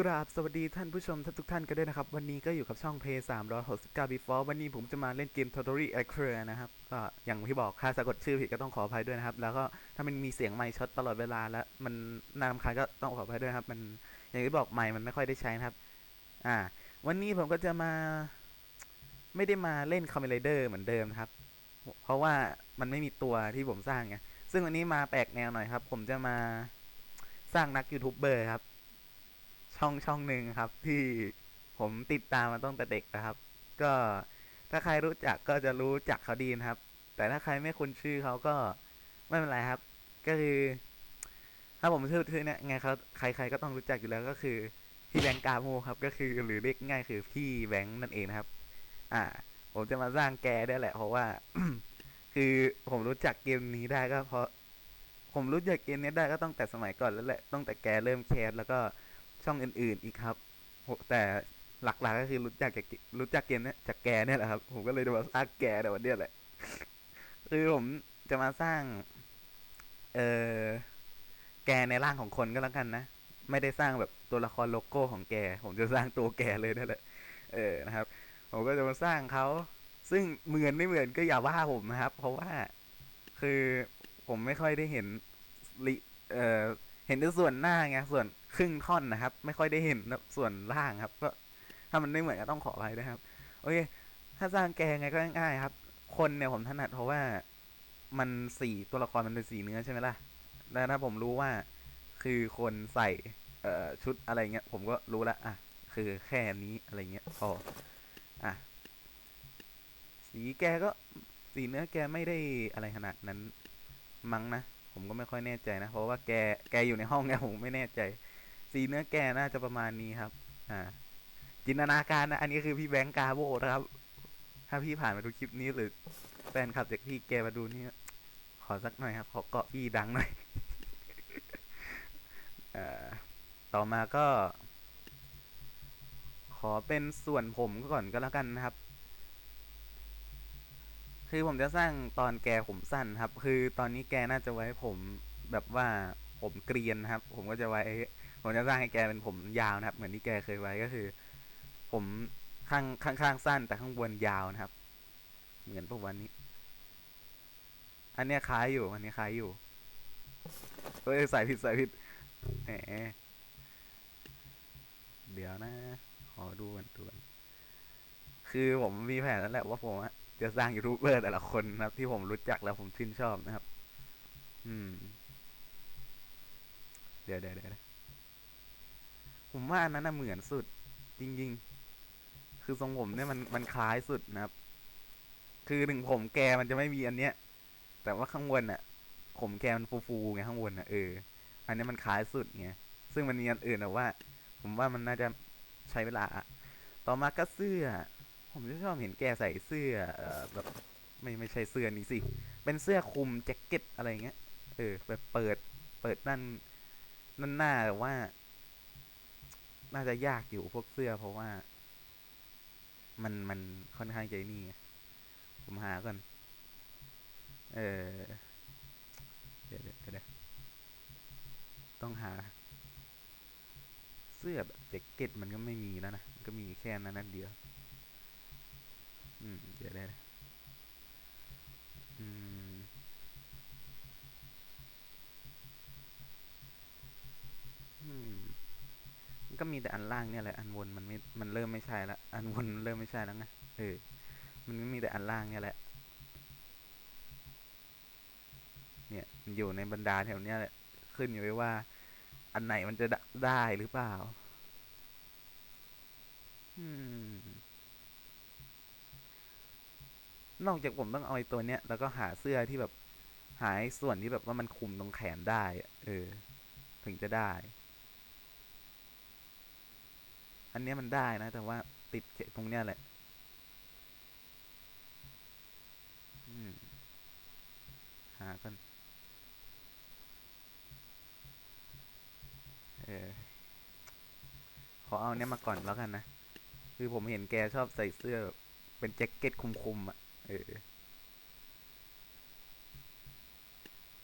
กราบสวัสดีท่านผู้ชมทุกท่านกันด้วยนะครับ วันนี้ก็อยู่กับช่อง Play 369 Before วันนี้ผมจะมาเล่นเกม Totori a c r e นะครับ ก็อย่างที่บอกค่าสะกดชื่อผิดก็ต้องขออภัยด้วยนะครับ แล้วก็ถ้ามันมีเสียงไมค์ช็อตตลอดเวลาแล้ว มันนารำคาญก็ต้องขออภัยด้วยครับ มันอย่างที่บอกไมค์มันไม่ค่อยได้ใช้นะครับ อ่า วันนี้ผมก็จะมา ไม่ได้มาเล่น c o m m a n d e r เหมือนเดิมนะครับ เพราะว่ามันไม่มีตัวที่ผมสร้างไงซึ่งวันนี้มาแปลกแนวหน่อยครับ ผมจะมาสร้างนักยูทูบเบอร์ครับ ช่องช่องหนึ่งครับ ที่ผมติดตามมาตั้งแต่เด็กนะครับ ก็ถ้าใครรู้จักก็จะรู้จักเขาดีนะครับ แต่ถ้าใครไม่คุ้นชื่อเขาก็ไม่เป็นไรครับ ก็คือ ถ้าผมชื่อชื่อเนี่ยไงเขาใคร ๆ ก็ต้องรู้จักอยู่แล้วก็คือพี่แบงค์กาโมครับ ก็คือหรือเรียกง่ายคือพี่แบงค์นั่นเองนะครับ อ่า ผมจะมาสร้างแกได้แหละ เพราะว่า คือผมรู้จักเกมนี้ได้ก็เพราะ ผมรู้จักเกมนี้ได้ก็ตั้งแต่สมัยก่อนแล้วแหละตั้งแต่แกเริ่มแคสแล้วก็ ช่องอื่น ๆ อีกครับแต่หลัก ๆ ก็คือรู้จักจากเกรู้จักเกมเนี้ยจากแกเนี่ยแหละครับ ผมก็เลยจะมาสร้างแกแต่วันเนี้ยแหละ คือผมจะมาสร้าง เออแกในร่างของคนก็แล้วกันนะ ไม่ได้สร้างแบบตัวละครโลโก้ของแก ผมจะสร้างตัวแกเลยนั่นแหละ เออนะครับ ผมก็จะมาสร้างเขา ซึ่งเหมือนไม่เหมือนก็อย่าว่าผมนะครับ เพราะว่าคือผมไม่ค่อยได้เห็นลิเออเห็นแต่ส่วนหน้าไงส่วน ครึ่งท่อนนะครับ ไม่ค่อยได้เห็นส่วนล่างครับ ก็ถ้ามันไม่เหมือนก็ต้องขออภัยด้วยครับ โอเค ถ้าสร้างแกงไงก็ง่ายครับ คนเนี่ยผมถนัดเพราะว่ามันสีตัวละครมันเป็นสีเนื้อใช่ไหมล่ะแล้วถ้าผมรู้ว่าคือคนใส่เอ่อชุดอะไรเงี้ย ผมก็รู้ละอะ คือแค่นี้อะไรเงี้ยพออะสีแกก็สีเนื้อแกไม่ได้อะไรขนาดนั้นมั้งนะ ผมก็ไม่ค่อยแน่ใจนะ เพราะว่าแกแกอยู่ในห้องไงผมไม่แน่ใจ สีเนื้อแกน่าจะประมาณนี้ครับ อ่า จินตนาการนะ อันนี้คือพี่แบงค์กาโบนะครับ ถ้าพี่ผ่านมาดูคลิปนี้หรือแฟนคลับจากพี่แกมาดูนี่ขอสักหน่อยครับ ขอเกาะพี่ดังหน่อยอ่อต่อมาก็ ขอเป็นส่วนผมก่อนก็แล้วกันนะครับ คือผมจะสร้างตอนแกผมสั้นครับ คือตอนนี้แกน่าจะไว้ผมแบบว่าผมเกรียนครับ ผมก็จะไว้ ผมจะสร้างให้แกเป็นผมยาวนะครับ เหมือนที่แกเคยไว้ก็คือ ผมข้างข้างข้างสั้น แต่ข้างบนยาวนะครับ เหมือนประวันนี้ อันเนี้ยคล้ายอยู่ อันนี้คล้ายอยู่เฮ้ยใส่ผิดใส่ผิดแหมเดี๋ยวนะ ขอดูกันดูกันคือผมมีแผนแล้วแหละว่าผมจะสร้างยูทูบเบอร์แต่ละคนนะครับ ที่ผมรู้จักแล้วผมชื่นชอบนะครับ อืม เดี๋ยวเดี๋ยวเดี๋ยว ผมว่าอันนั้นน่ะเหมือนสุด จริง ๆ คือทรงผมเนี่ยมันมันคล้ายสุดนะครับ คือถึงผมแกมันจะไม่มีอันเนี้ย แต่ว่าข้างบนอะผมแกมันฟูๆไงข้างบนอะเอออันนี้มันคล้ายสุดไงซึ่งมันมีอันอื่นแต่ว่า ผมว่ามันน่าจะใช้เวลาอะต่อมาก็เสื้อ ผมชอบเห็นแกใส่เสื้อออแบบไม่ไม่ใช่เสื้อนี้สิ เป็นเสื้อคลุมแจ็คเก็ตอะไรเงี้ย เออ แบบเปิด เปิดนั่นนั่นหน้าแต่ว่า น่าจะยากอยู่พวกเสื้อเพราะว่า มันมันค่อนข้างใจนี่ ผมหาก่อน เออเดี๋ยวเดี๋ยวเดี๋ยวต้องหา เสื้อแบบแจ็คเก็ตมันก็ไม่มีแล้วนะ ก็มีแค่นั้นนั่นเดียว อืม เดี๋ยวได้ม อืม็มีแต่อันล่างเนี่ยแหละอันบนมันไม่มันเริ่มไม่ใช่ละอันบนเริ่มไม่ใช่แล้วไงเออมันก็มีแต่อันล่างเนี่ยแหละ เนี่ยมันอยู่ในบรรดาแถวเนี้ยแหละขึ้นอยู่ไว้ว่า อันไหนมันจะได้ไดหรือเปล่า อืมนอกจากผมต้องเอาไอ้ตัวเนี้ยแล้วก็หาเสื้อที่แบบหาไอ้ส่วนที่แบบว่ามันคุมตรงแขนได้ เออ ถึงจะได้ อันนี้มันได้นะ แต่ว่าติดเขตตรงเนี้ยแหละอืมหากันเออขอเอาเนี้ยมาก่อนแล้วกันนะ คือผมเห็นแกชอบใส่เสื้อแบบเป็นแจ็คเก็ตคุมๆอะ เออ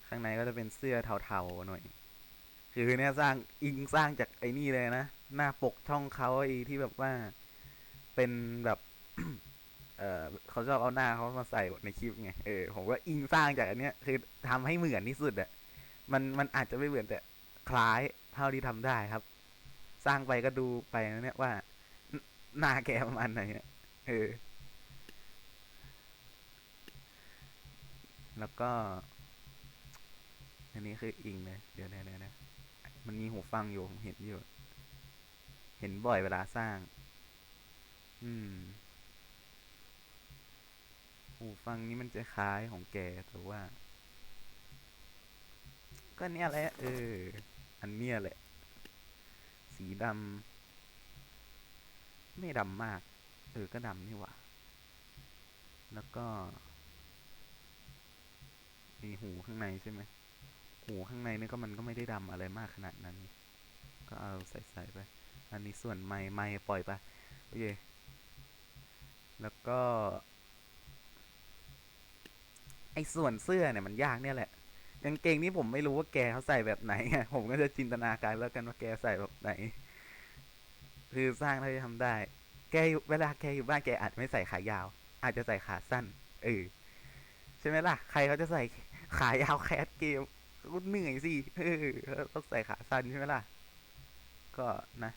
ข้างในก็จะเป็นเสื้อเทาๆหน่อย คือเนี่ยสร้างอิงสร้างจากไอ้นี่เลยนะ หน้าปกช่องเขาไอ้ที่แบบว่าเป็นแบบ เออเขาชอบเอาหน้าเขามาใส่ในคลิปไงเออผมก็อิงสร้างจากอันเนี้ย คือทำให้เหมือนที่สุดอะมันมันอาจจะไม่เหมือนแต่คล้ายเท่าที่ทำได้ครับ สร้างไปก็ดูไปนะเนี่ยว่าหน้าแกประมาณไหนเออ แล้วก็ อันนี้คืออิงเลยเดี๋ยวเดี๋ยวเดี๋ยวมันมีหูฟังอยู่ผมเห็นอยู่ ห็นบ่อยเวลาสร้าง อืมหูฟังนี้มันจะคล้ายของแกแต่ว่า ก็เนี่ยแหละ เออ อันเนี้ยแหละ สีดำไม่ดำมาก เออ ก็ดำนี่หว่า แล้วก็มีหูข้างในใช่ไหม หูข้างในนี่ก็มันก็ไม่ได้ดำอะไรมากขนาดนั้น ก็เอาใส่ใส่ไป อันนี้ส่วนไม้ไม้ปล่อยไปโอเคแล้วก็ ไอ้ส่วนเสื้อเนี่ยมันยากเนี่ยแหละกางเกงนี่ผมไม่รู้ว่าแกเขาใส่แบบไหนไงผมก็จะจินตนาการแล้วกันว่าแกใส่แบบไหน คือสร้างเท่าที่ทำได้ แกอยู่เวลาแกอยู่บ้านแกอาจไม่ใส่ขายาว อาจจะใส่ขาสั้นเออใช่ไหมล่ะ ใครเขาจะใส่ขายาวแคสเกมก็เหนื่อยสิเออต้องใส่ขาสั้นใช่ไหมล่ะ ก็นะ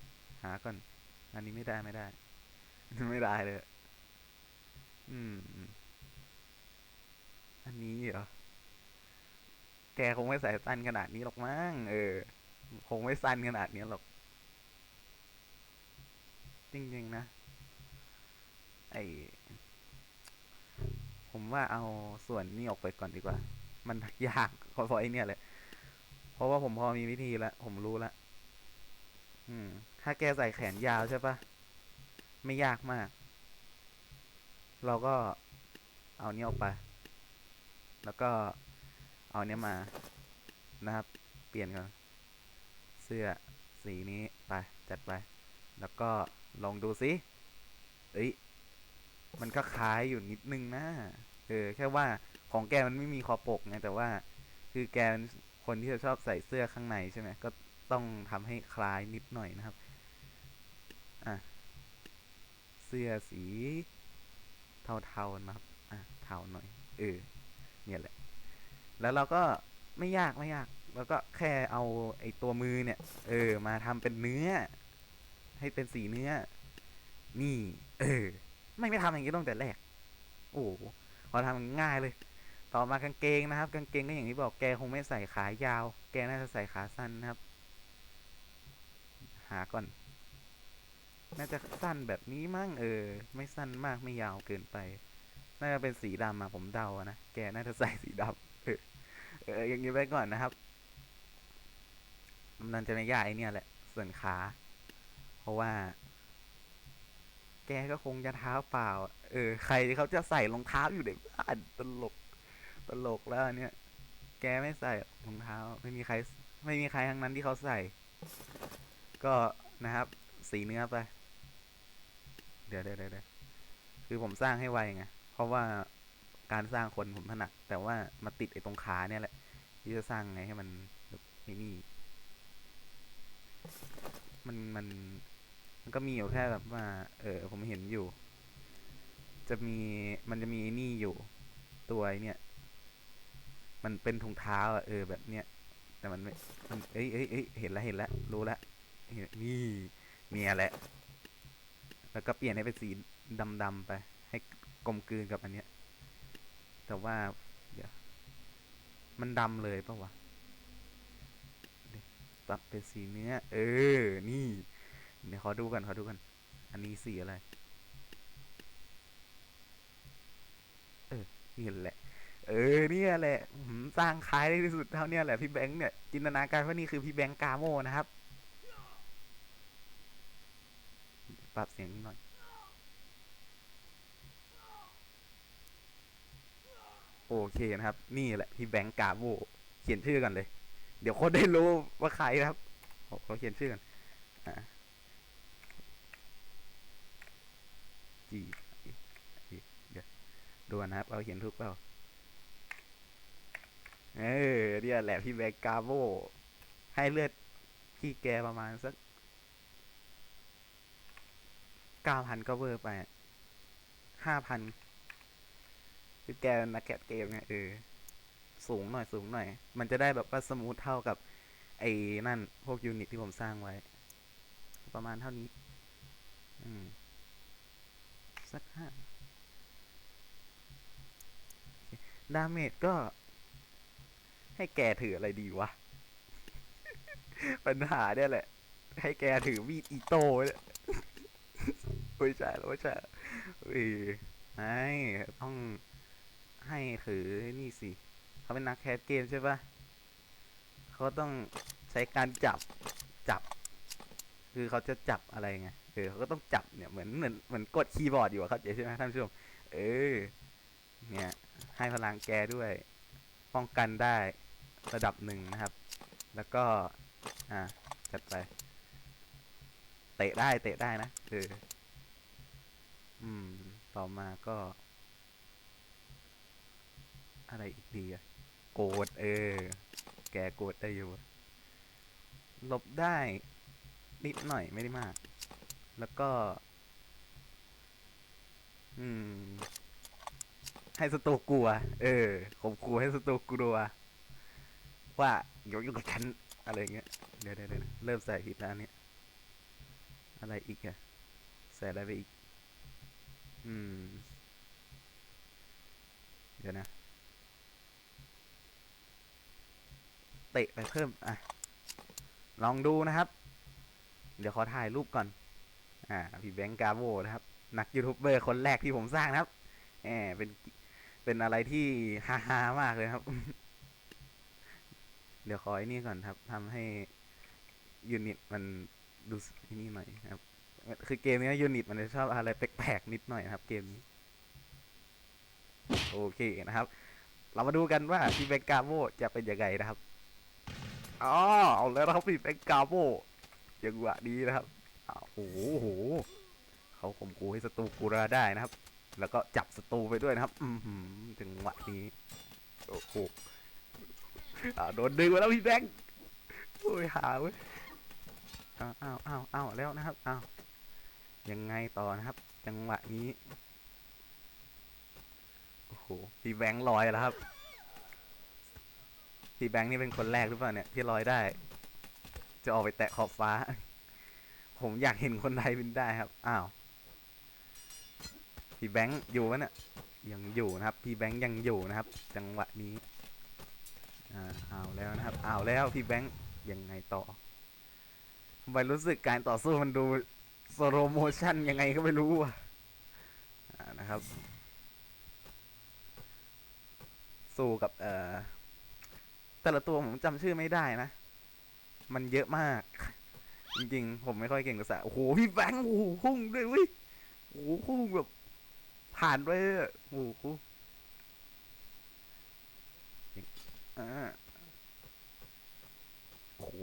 าก่อน อันนี้ไม่ได้ไม่ได้ ไม่ได้เลย อืม อันนี้เหรอ แกคงไม่ใส่สั้นขนาดนี้หรอกมั้ง เออ คงไม่สั้นขนาดนี้หรอก จริงๆนะ ไอผมว่าเอาส่วนนี้ออกไปก่อนดีกว่า มันยากพราะไอเนี่ยแหละเพราะว่าผมพอมีวิธีแล้ว ผมรู้แล้ว ถ้าแกใส่แขนยาวใช่ปะไม่ยากมาก เราก็เอาเนี้ยออกไป แล้วก็เอาเนี้ยมานะครับ เปลี่ยนก่อน เสื้อสีนี้ไป จัดไป แล้วก็ลองดูสิเอ้ย มันก็คล้ายอยู่นิดนึงนะ เออ แค่ว่าของแกมันไม่มีคอปกไงแต่ว่า คือแกเป็นคนที่จะชอบใส่เสื้อข้างในใช่ไหมก็ ต้องทำให้คล้ายนิดหน่อยนะครับ อะ เสื้อสีเทาๆนะครับ อะ เทาหน่อย เออ เนี่ยแหละ แล้วเราก็ไม่ยากไม่ยาก แล้วก็แค่เอาไอ้ตัวมือเนี่ย เออ มาทำเป็นเนื้อ ให้เป็นสีเนื้อ นี่ เออ ไม่ไม่ทำอย่างนี้ตั้งแต่แรก โอ้โหพอทำง่ายเลย ต่อมากางเกงนะครับ กางเกงก็อย่างที่บอกแกคงไม่ใส่ขายาว แกน่าจะใส่ขาสั้นนะครับ หาก่อน น่าจะสั้นแบบนี้มั้งเออ ไม่สั้นมากไม่ยาวเกินไป น่าจะเป็นสีดำอะผมเดานะ แกน่าจะใส่สีดำเออเอออย่างนี้ไว้ก่อนนะครับมันจะไม่ยากไอเนี่ยแหละ ส่วนขา เพราะว่า แกก็คงจะเท้าเปล่า เออ ใครเขาจะใส่รองเท้าอยู่ในบ้านตลก ตลกแล้วเนี่ย แกไม่ใส่รองเท้า ไม่มีใคร ไม่มีใครทั้งนั้นที่เขาใส่ ก็นะครับสีเนื้อไป เดี๋ยวเดี๋ยวเดี๋ยวคือผมสร้างให้ไวไง เพราะว่าการสร้างคนผมถนัดแต่ว่ามาติดไอ้ตรงขาเนี่ยแหละที่จะสร้างไงให้มันไอ้นี่ มันมัน มันก็มีอยู่แค่แบบว่า เออ ผมเห็นอยู่ จะมีมันจะมีไอ้นี่อยู่ ตัวเนี่ย มันเป็นถุงเท้าอะเออแบบเนี้ยแต่มันไม่มันเอ้ยเอ้ยเอ้ยเห็นแล้วเห็นแล้วรู้แล้ว นี่เนี่ยแหละ แล้วก็เปลี่ยนให้เป็นสีดำๆไป ให้กลมกลืนกับอันเนี้ย แต่ว่าเดี๋ยวมันดำเลยปะวะปรับเป็นสีเนื้อ เออ นี่ เดี๋ยวขอดูกันขอดูกัน อันนี้สีอะไร เออนี่แหละ เออ เนี่ยแหละสร้างคล้ายได้ที่สุดเท่าเนี้ยแหละพี่แบงค์เนี่ย จินตนาการว่านี่คือพี่แบงค์กาโมนะครับ ปรับเสียงนิดหน่อย โอเคนะครับ นี่แหละพี่แบงค์กาโมเขียนชื่อกันเลย เดี๋ยวคนได้รู้ว่าใครนะครับเขาเขียนชื่อกันอ่าจีเดี๋ยวดูนะครับ เราเขียนถูกเปล่าเออเนี่ยแหละพี่แบงค์กาโมให้เลือดพี่แกประมาณสัก เก้าพันก็เวอร์ไปห้าพันคือแกนักแกะเกมไงเออสูงหน่อยสูงหน่อย มันจะได้แบบว่าสมูทเท่ากับไอ้นั่น พวกยูนิตที่ผมสร้างไว้ ประมาณเท่านี้ อืม สักห้าดาเมจก็ ให้แกถืออะไรดีวะ ปัญหาเนี่ยแหละ ให้แกถือมีดอีโต้เนี่ย ไม่ใช่แล้วไม่ใช่เอ้ยไม่ต้องให้ถือนี่สิ เขาเป็นนักแคสเกมใช่ปะเขาต้องใช้การจับจับ คือเขาจะจับอะไรไงเออเขาก็ต้องจับเนี่ยเหมือนเหมือนเหมือนกดคีย์บอร์ดอยู่อะครับใช่ไหมท่านผู้ชมเออ เนี่ย ให้พลังแกด้วย ป้องกันได้ระดับหนึ่งนะครับ แล้วก็ อ่าจัดไป เตะได้เตะได้นะเออ อืม ต่อมาก็ อะไรอีกดีอะโกรธเออ แกโกรธได้อยู่หลบได้ นิดหน่อยไม่ได้มาก แล้วก็ อืม ให้สตูกลัว เออข่มขู่ให้สตูกลัว ว่าอย่ายุ่กับฉันอะไรเงี้ยเดี๋ยวเดี๋ยวเดี๋ยวเริ่มใส่ผิดแล้วเนี่ยอะไรอีกอะใส่อะไรไปอีก อืม เดี๋ยวนะ เตะไปเพิ่ม อะ ลองดูนะครับ เดี๋ยวขอถ่ายรูปก่อน อ่า พี่แบงค์กาโวนะครับ นักยูทูบเบอร์คนแรกที่ผมสร้างนะครับแหมเป็นเป็นอะไรที่ฮาฮามากเลยครับ เดี๋ยวขอไอ้นี่ก่อนครับทำให้ยูนิตมันดูไอ้นี่หน่อยครับ คือเกมนี้ยูนิตมันจะชอบอะไรแปลกๆนิดหน่อยนะครับ เกมนี้ โอเคนะครับ เรามาดูกันว่าพี่แบงกาโวจะเป็นยังไงนะครับอ๋อเอาแล้วครับพี่แบงกาโวยังหวะดีนะครับอ้าวโอ้โหเขาข่มขู่ให้ศัตรูกูราได้นะครับ แล้วก็จับศัตรูไปด้วยนะครับ อือหือจังหวะนี้โอ้โหอ่าโดนดึงมาแล้วพี่แบงค์โอ้ยหาเว้ยอ้าวอ้าวอ้าวอ้าวแล้วนะครับอ้าว ยังไงต่อนะครับ จังหวะนี้ โอ้โหพี่แบงค์ลอยแล้วครับพี่แบงค์นี่เป็นคนแรกหรือเปล่าเนี่ยที่ลอยได้ จะออกไปแตะขอบฟ้า ผมอยากเห็นคนไทยบินได้ครับ อ้าว พี่แบงค์อยู่วะเนี่ยยังอยู่นะครับ พี่แบงค์ยังอยู่นะครับ จังหวะนี้อ่าเอาแล้วนะครับเอาแล้วพี่แบงค์ยังไงต่อทำไมรู้สึกการต่อสู้มันดู สโลโมชั่นยังไงก็ไม่รู้อะอ่านะครับ สู้กับเอ่อแต่ละตัวผมจำชื่อไม่ได้นะ มันเยอะมาก จริงๆ ผมไม่ค่อยเก่งภาษาโอ้โหพี่แบงค์โอ้โหพุ่งด้วยวิโอ้โหพุ่งแบบ ผ่านไปเลยโอ้โหอ่าโอ้โห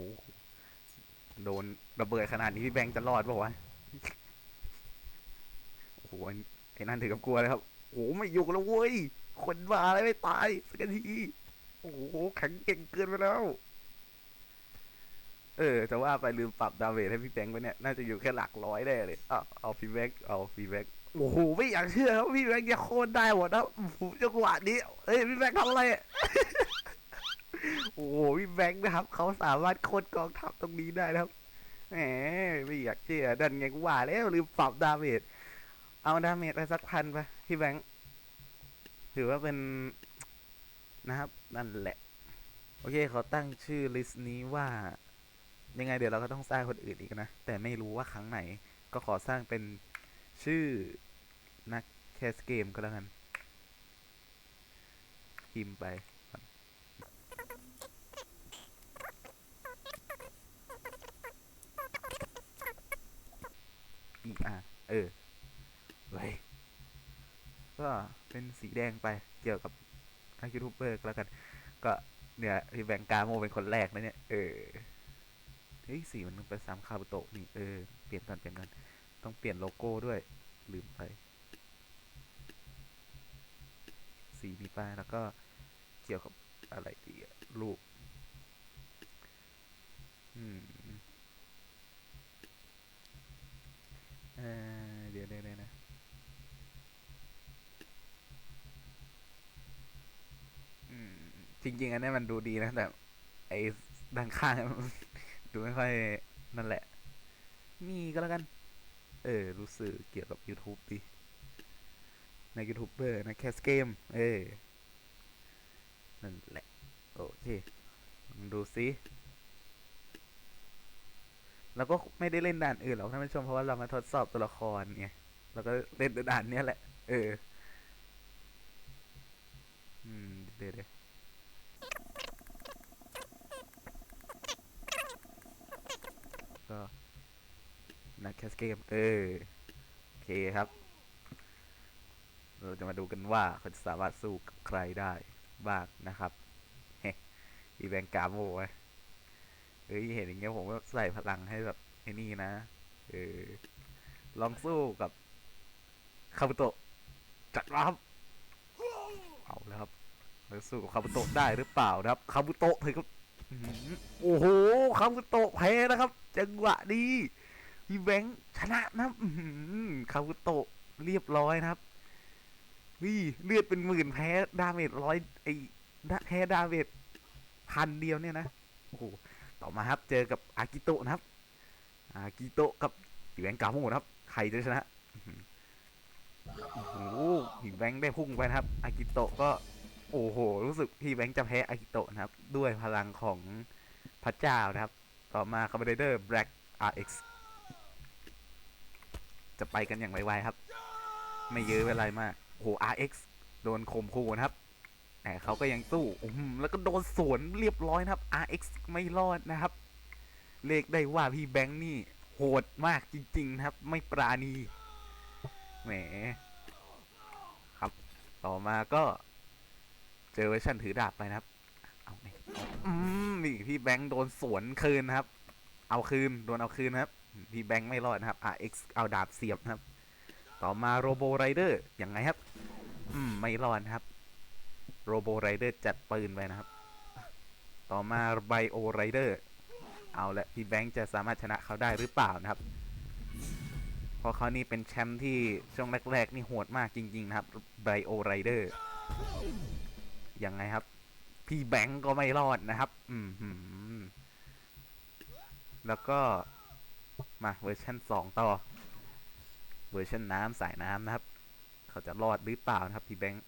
โดนระเบิดขนาดนี้พี่แบงค์จะรอดป่าวะ หไอ้นั่นถึงกับกลัวเลยครับโอ้โหไม่อยู่แล้วเว้ยคนมาอะไรไม่ตายสักทีโอ้โหแข็งเก่งเกินไปแล้ว เออจะว่าไปลืมปรับดาเมจให้พี่แบงค์ไปเนี่ยน่าจะอยู่แค่หลักร้อยได้เลยเอาเอาพี่แบงค์เอาพี่แบงค์โอ้โหไม่อยากเชื่อครับพี่แบงค์จะโค่นได้หมดนะโอ้โหจังหวะนี้เอ้ยพี่แบงค์ทำอะไรโอ้โหพี่แบงค์นะครับเขาสามารถโค่นกองทัพตรงนี้ได้นะครับแหมไม่อยากเชื่อดันไงกูว่าแล้วลืมปรับดาเมจ เอาดาเมจไปสักพันไปพี่แบงค์ถือว่าเป็นนะครับ นั่นแหละ โอเคเขาตั้งชื่อลิสต์นี้ว่ายังไงเดี๋ยวเราก็ต้องสร้างคนอื่นอีกนะ แต่ไม่รู้ว่าครั้งไหน ก็ขอสร้างเป็นชื่อนักแคสเกมก็แล้วกันพิมพ์ไปอนอีกอะเออ ไว้ ก็เป็นสีแดงไปเกี่ยวกับนักยูทูบเบอร์แล้วกัน ก็เนี่ยพี่แบงกาโมเป็นคนแรกนะเนี่ย เออเฮ้ยสีมันเป็นสามคาบุโตะนี่เออเปลี่ยนก่อนเปลี่ยนก่อนต้องเปลี่ยนโลโก้ด้วย ลืมไป สีมีป้ายแล้วก็เกี่ยวกับอะไรดีอะรูปอืมเออเดี๋ยวเดี๋ยว จริง ๆ อันนี้มันดูดีนะ แต่ ไอ้ด้านข้าง ดูไม่ค่อยนั่นแหละ นี่ก็แล้วกัน เออ รู้สึกเกี่ยวกับ YouTube ดิในยูทูบเบอร์นะแคสเกม เออ นั่นแหละ โอเคดูซิแล้วก็ไม่ได้เล่นด่านอื่นหรอกท่านผู้ชมเพราะว่าเรามาทดสอบตัวละครไงเราก็เล่นแต่ด่านเนี้ยแหละ เออ อืม เดี๋ยวเดี๋ยวก็นักแค สเกม เออ โอเคครับ เราจะมาดูกันว่าเขาจะสามารถสู้กับใครได้บ้างนะครับ เฮ้อีแบงกาโมไว้เฮ้ยเห็นอย่างเงี้ยผมก็ใส่พลังให้แบบไอ้นี่นะ เออ ลองสู้กับคาบุโตะจัดมาครับ เอาแล้วครับแล้วสู้กับคาบุโตะได้หรือเปล่านะครับคาบุโตะเธอก็โอ้โหคาบุโตะแพ้นะครับ จังหวะดี พี่แบงค์ชนะนะคาบุโตะเรียบร้อยนะครับวิเลือดเป็นหมื่นแพ้ดาเมจร้อยไอ้แพ้ดาเมจพันเดียวเนี่ยนะโอ้โหต่อมาครับ เจอกับอากิโตะนะครับ อากิโตะกับพี่แบงค์กาโมนะครับ ใครจะชนะโอ้โหพี่แบงค์ได้พุ่งไปนะครับ อากิโตะก็ โอ้โห รู้สึกพี่แบงค์จะแพ้อากิโตะนะครับ ด้วยพลังของพระเจ้านะครับ ต่อมาคอมเบเดอร์ Black RX จะไปกันอย่างไวๆครับ ไม่เยอะเวลามากโอ้โห RX โดนข่มขู่นะครับ แต่เขาก็ยังสู้แล้วก็โดนสวนเรียบร้อยนะครับ RX ไม่รอดนะครับ เลขได้ว่าพี่แบงค์นี่โหดมากจริงๆนะครับ ไม่ปราณี แหม ครับ ต่อมาก็ เจอเวอร์ชันถือดาบไปนะครับ เอาไงอืมนี่พี่แบงค์โดนสวนคืนนะครับ เอาคืน โดนเอาคืนนะครับ พี่แบงค์ไม่รอดนะครับ RX เอาดาบเสียบนะครับ ต่อมาโรโบไรเดอร์ยังไงครับ อืม ไม่รอดครับโรโบไรเดอร์จัดปืนไปนะครับ ต่อมาไบโอไรเดอร์เอาละพี่แบงค์จะสามารถชนะเขาได้หรือเปล่านะครับ เพราะเขานี่เป็นแชมป์ที่ช่วงแรกๆนี่โหดมากจริง ๆ นะครับไบโอไรเดอร์ยังไงครับ พี่แบงก์ก็ไม่รอดนะครับ อืมแล้วก็ มาเวอร์ชันสองต่อ เวอร์ชันน้ำสายน้ำนะครับ เขาจะรอดหรือเปล่านะครับพี่แบงก์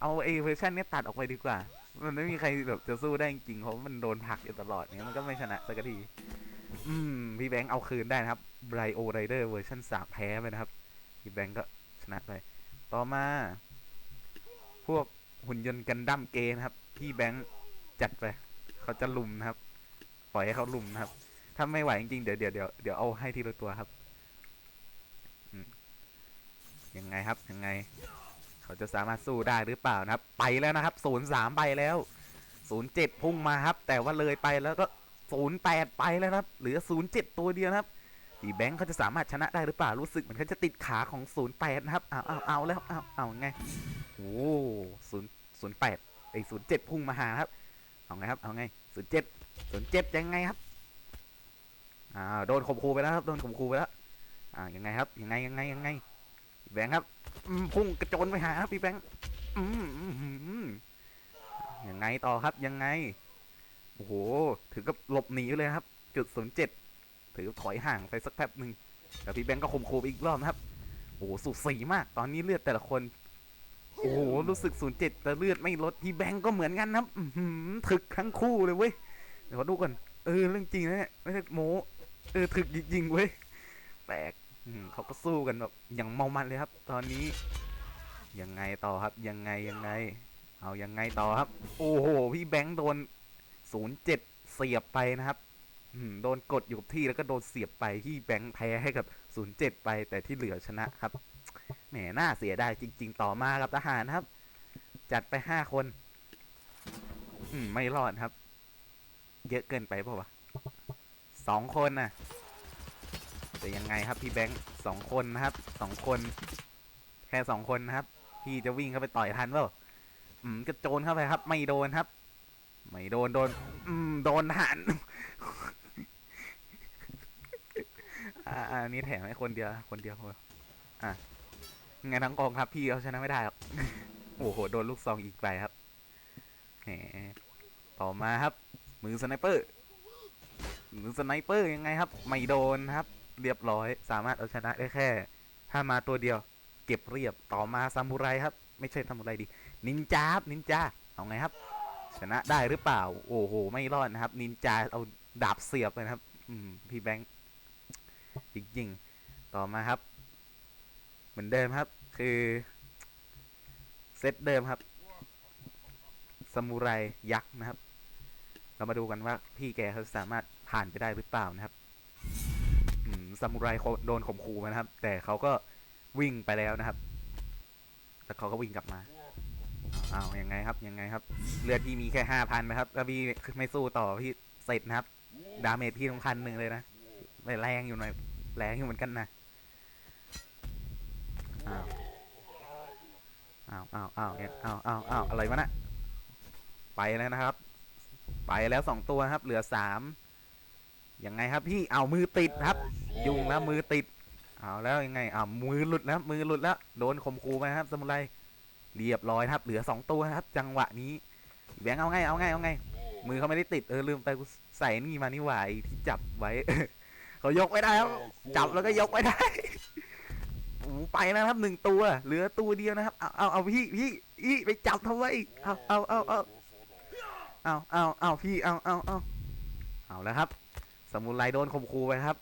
เอาไอ้เวอร์ชันนี้ตัดออกไปดีกว่า มันไม่มีใครแบบจะสู้ได้จริงเพราะมันโดนผลักอยู่ตลอดเนี้ยมันก็ไม่ชนะสักที อืม พี่แบงค์เอาคืนได้นะครับไบโอไรเดอร์เวอร์ชันสามแพ้ไปนะครับ พี่แบงค์ก็ชนะไป ต่อมา พวกหุ่นยนต์กันดั้มเกนะครับ พี่แบงค์จัดไป เขาจะลุมนะครับ ปล่อยให้เขาลุมนะครับ ถ้าไม่ไหวจริงๆเดี๋ยวเดี๋ยวเดี๋ยวเดี๋ยวเอาให้ทีละตัวครับยังไงครับยังไง เขาจะสามารถสู้ได้หรือเปล่านะครับ ไปแล้วนะครับศูนย์สามไปแล้วศูนย์เจ็ดพุ่งมาครับ แต่ว่าเลยไปแล้วก็ศูนย์แปดไปแล้วครับ เหลือศูนย์เจ็ดตัวเดียวนะครับพี่แบงค์เขาจะสามารถชนะได้หรือเปล่ารู้สึกเหมือนเขาจะติดขาของศูนย์แปดนะครับเอาเอาเอาแล้วเอาเอาไงโอ้ศูนย์ศูนย์แปดไอศูนย์เจ็ดพุ่งมาหาครับเอาไงครับเอาไงศูนย์เจ็ด ศูนเจ็ดยังไงครับ อ่า โดนข่มขู่ไปแล้วครับ โดนข่มขู่ไปแล้ว อ่า ยังไงครับ ยังไง ยังไง ยังไงพี่แบงค์ครับพุ่งกระโจนไปหาครับพี่แบงค์อืมยังไงต่อครับ ยังไง โอ้โห ถึงกับหลบหนีเลยครับ จุดศูนย์เจ็ด ถือถอยห่างไปสักแป๊บหนึ่งแต่พี่แบงก์ก็ข่มขู่ไปอีกรอบนะครับ โอ้โห สุดสีมาก ตอนนี้เลือดแต่ละคนโอ้โห รู้สึกศูนย์เจ็ดแต่เลือดไม่ลด พี่แบงก์ก็เหมือนกันนะครับอื้อหือถึกทั้งคู่เลยเว้ย เดี๋ยวขอดูก่อนเออเรื่องจริงนะเนี่ยไม่ใช่โมเออถึกจริงๆเว้ยแปลกเขาก็สู้กันแบบอย่างเมามันเลยครับ ตอนนี้ยังไงต่อครับ ยังไงยังไง เอายังไงต่อครับ โอ้โหพี่แบงค์โดนศูนย์เจ็ดเสียบไปนะครับอืมโดนกดอยู่กับที่แล้วก็โดนเสียบไปที่แบงค์แพ้ให้กับ07ไป แต่ที่เหลือชนะครับแหมน่าเสียดายจริง ๆ ต่อมากับทหารครับ จัดไป5คน อืมไม่รอดครับ เยอะเกินไปเปล่าวะสองคนน่ะ แต่ยังไงครับพี่แบงค์สองคนนะครับสองคน แค่สองคนนะครับ พี่จะวิ่งเข้าไปต่อยทันเปล่าอืมกระโจนเข้าไปครับ ไม่โดนครับ ไม่โดนโดน อืมโดนหันอ่าอันนี้แถมให้คนเดียวคนเดียวออะไงทั้งกองครับพี่เอาชนะไม่ได้หรอกโอ้โห โดนลูกซองอีกไปครับแหมต่อมาครับ มือสไนเปอร์มือสไนเปอร์ยังไงครับ ไม่โดนครับ เรียบร้อย สามารถเอาชนะได้แค่ ถ้ามาตัวเดียว เก็บเรียบต่อมาซามูไรครับ ไม่ใช่ซามูไรดินินจาครับนินจาเอาไงครับ ชนะได้หรือเปล่า โอ้โห ไม่รอดนะครับ นินจาเอาดาบเสียบเลยครับ อืมพี่แบงค์จริงๆต่อมาครับ เหมือนเดิมครับ คือเซตเดิมครับซามูไรยักษ์นะครับ เรามาดูกันว่าพี่แกเขาสามารถผ่านไปได้หรือเปล่านะครับซามูไรเขาโดนข่มขู่มานะครับ แต่เขาก็วิ่งไปแล้วนะครับแล้วเขาก็วิ่งกลับมาอ้าวยังไงครับยังไงครับ เลือดพี่มีแค่ห้าพันนะครับถ้าพี่ไม่สู้ต่อพี่เสร็จนะครับ ดาเมจพี่ต้องพันหนึ่งเลยนะแรงอยู่หน่อยแรงอยู่เหมือนกันนะอ้าวอ้าวอ้าวอ้าวอ้าวอ้าวอ้าวอะไรวะน่ะไปแล้วนะครับ ไปแล้วสองตัวครับ เหลือสามยังไงครับพี่เอามือติดครับ ยุ่งแล้วมือติดเอาแล้วยังไงเอามือหลุดแล้วมือหลุดแล้วโดนข่มขู่ไปครับ สมุไรเรียบร้อยครับ เหลือสองตัวครับ จังหวะนี้แบงค์เอาไงเอาไงเอาไง มือเขาไม่ได้ติดเออลืมไปกูใส่นี่มานี่หว่าไอ้ที่จับไว้เขายกไม่ได้ครับจับแล้วก็ยกไม่ได้โอ้โหไปแล้วครับหนึ่งตัว เหลือตัวเดียวนะครับ เอาเอาเอาพี่พี่พี่ไปจับทำไมเอาเอาเอาเอา เอาเอาเอาพี่เอาเอาเอาเอาแล้วครับ สมุนไรโดนข่มขู่ไปครับ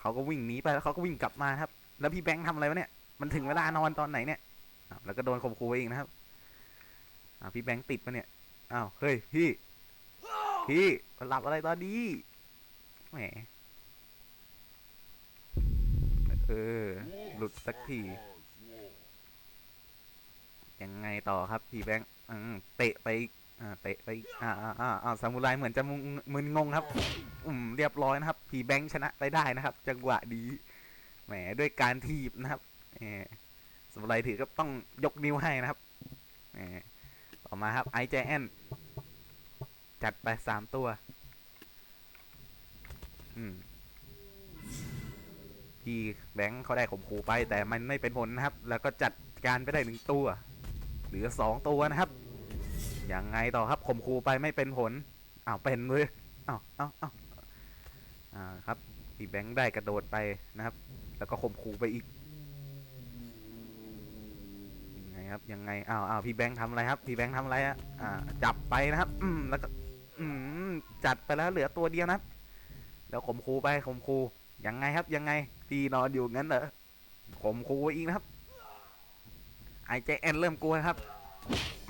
เขาก็วิ่งหนีไปแล้วเขาก็วิ่งกลับมาครับ แล้วพี่แบงค์ทำอะไรวะเนี่ย มันถึงเวลานอนตอนไหนเนี่ยแล้วก็โดนข่มขู่ไปอีกนะครับพี่แบงค์ติดปะเนี่ยอ้าวเฮ้ยพี่ พี่มาหลับอะไรตอนนี้แหมเออ หลุดสักที ยังไงต่อครับ พี่แบงค์เตะไป อ่าเตะไปอีกอ่าอ่าอ่าอ่าซามูไรเหมือนจะมึนมึนงงครับอืมเรียบร้อยนะครับพี่แบงค์ชนะไปได้นะครับ จังหวะดีแหมด้วยการทีบนะครับแหมซามูไรถือก็ต้องยกนิ้วให้นะครับแหมต่อมาครับไอเจแอนจัดไปสามตัว อืมพี่แบงค์เขาได้ข่มขู่ไปแต่มันไม่เป็นผลนะครับ แล้วก็จัดการไปได้หนึ่งตัว เหลือสองตัวนะครับ ยังไงต่อครับข่มขู่ไปไม่เป็นผลอ้าวเป็นเลยอ้าวอ้าวอ้าวอ่าครับพี่แบงค์ได้กระโดดไปนะครับ แล้วก็ข่มขู่ไปอีกยังไงครับยังไงอ้าวอ้าวพี่แบงค์ทำอะไรครับพี่แบงค์ทำอะไรอะอ่าจับไปนะครับ อืมแล้วก็อืมจัดไปแล้วเหลือตัวเดียวนะแล้วข่มขู่ไปข่มขู่ยังไงครับ ยังไงพี่นอนอยู่งั้นเหรอข่มขู่อีกนะครับไอเจแอนเริ่มกลัวครับ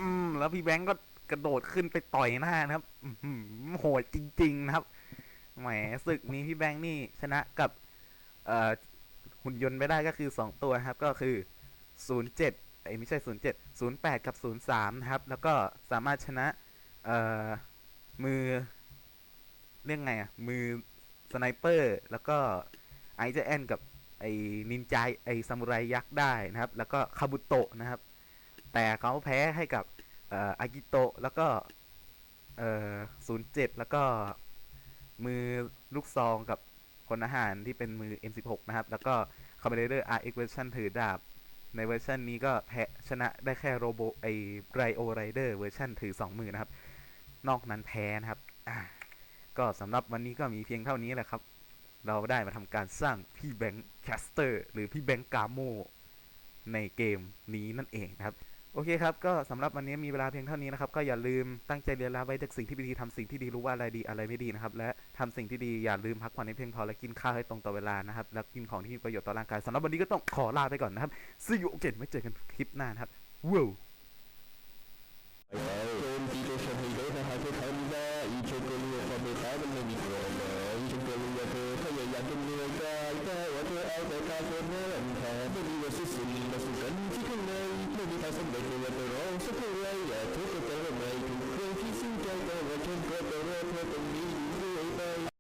อืม แล้วพี่แบงก์ก็กระโดดขึ้นไปต่อยหน้านะครับโหดจริง ๆ นะครับ แหมศึกนี้พี่แบงค์นี่ชนะกับ เอ่อหุ่นยนต์ไปได้ก็คือสองตัวครับ ก็คือศูนย์เจ็ดไอ้ไม่ใช่ศูนย์เจ็ดศูนย์แปดกับศูนย์สามนะครับ แล้วก็สามารถชนะ เอ่อ มือ เรื่องไงอะ มือสไนเปอร์ แล้วก็ไอเจแอนกับไอ้นินจาไอ้ซามูไรยักษ์ได้นะครับ แล้วก็คาบุโตะนะครับ แต่เขาแพ้ให้กับอากิโตะแล้วก็เอ่อศูนย์เจ็ดแล้วก็มือลูกซองกับคนอาหารที่เป็นมือ M16 นะครับ แล้วก็คอมเมเดอร์ RX เวอร์ชันถือดาบ ในเวอร์ชันนี้ก็แพ้ชนะได้แค่โรโบไอไรโอไรเดอร์เวอร์ชันถือสองมือนะครับ นอกนั้นแพ้นะครับ ก็สำหรับวันนี้ก็มีเพียงเท่านี้แหละครับ เราได้มาทำการสร้างพี่แบงค์แคสเตอร์หรือพี่แบงค์กาโมในเกมนี้นั่นเองนะครับ โอเคครับ ก็สำหรับวันนี้มีเวลาเพียงเท่านี้นะครับ ก็อย่าลืมตั้งใจเรียนรู้ไว้จากสิ่งที่ดีทำสิ่งที่ดีรู้ว่าอะไรดีอะไรไม่ดีนะครับ และทำสิ่งที่ดีอย่าลืมพักผ่อนให้เพียงพอและกินข้าวให้ตรงต่อเวลานะครับ และกินของที่มีประโยชน์ต่อร่างกายสำหรับวันนี้ก็ต้องขอลาไปก่อนนะครับ see you again ไว้เจอกันคลิปหน้านะครับว้าว